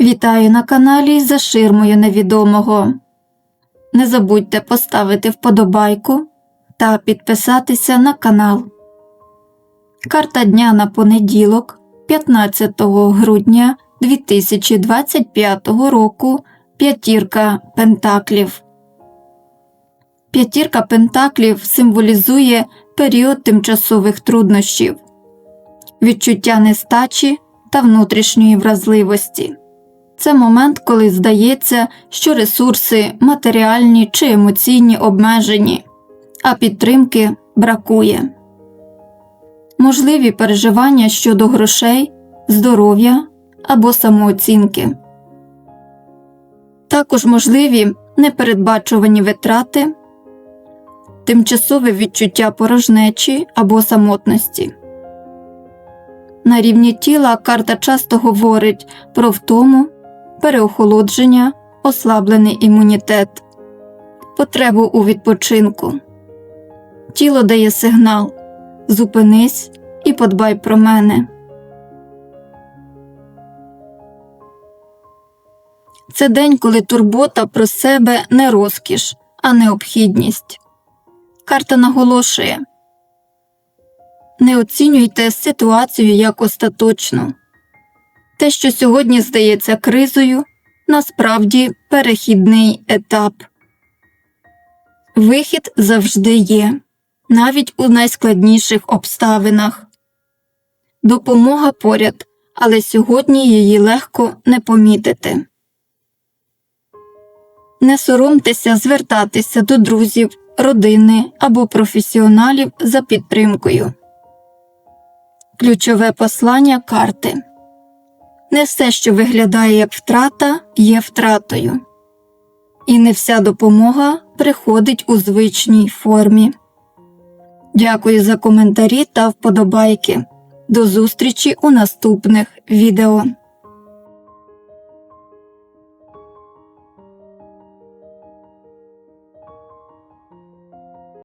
Вітаю на каналі за ширмою невідомого. Не забудьте поставити вподобайку та підписатися на канал. Карта дня на понеділок, 15 грудня 2025 року. П'ятірка Пентаклів. П'ятірка Пентаклів символізує період тимчасових труднощів, відчуття нестачі та внутрішньої вразливості. Це момент, коли здається, що ресурси матеріальні чи емоційні обмежені, а підтримки бракує. Можливі переживання щодо грошей, здоров'я або самооцінки. Також можливі непередбачувані витрати, тимчасове відчуття порожнечі або самотності. На рівні тіла карта часто говорить про втому, переохолодження, ослаблений імунітет, потребу у відпочинку. Тіло дає сигнал Зупинись і подбай про мене. Це день, коли турбота про себе не розкіш, а необхідність. Карта наголошує Не оцінюйте ситуацію як остаточну. Те, що сьогодні здається кризою, насправді перехідний етап. Вихід завжди є, навіть у найскладніших обставинах. Допомога поряд, але сьогодні її легко не помітити. Не соромтеся звертатися до друзів, родини або професіоналів за підтримкою. Ключове послання карти Не все, що виглядає як втрата, є втратою, і не вся допомога приходить у звичній формі. Дякую за коментарі та вподобайки. До зустрічі у наступних відео.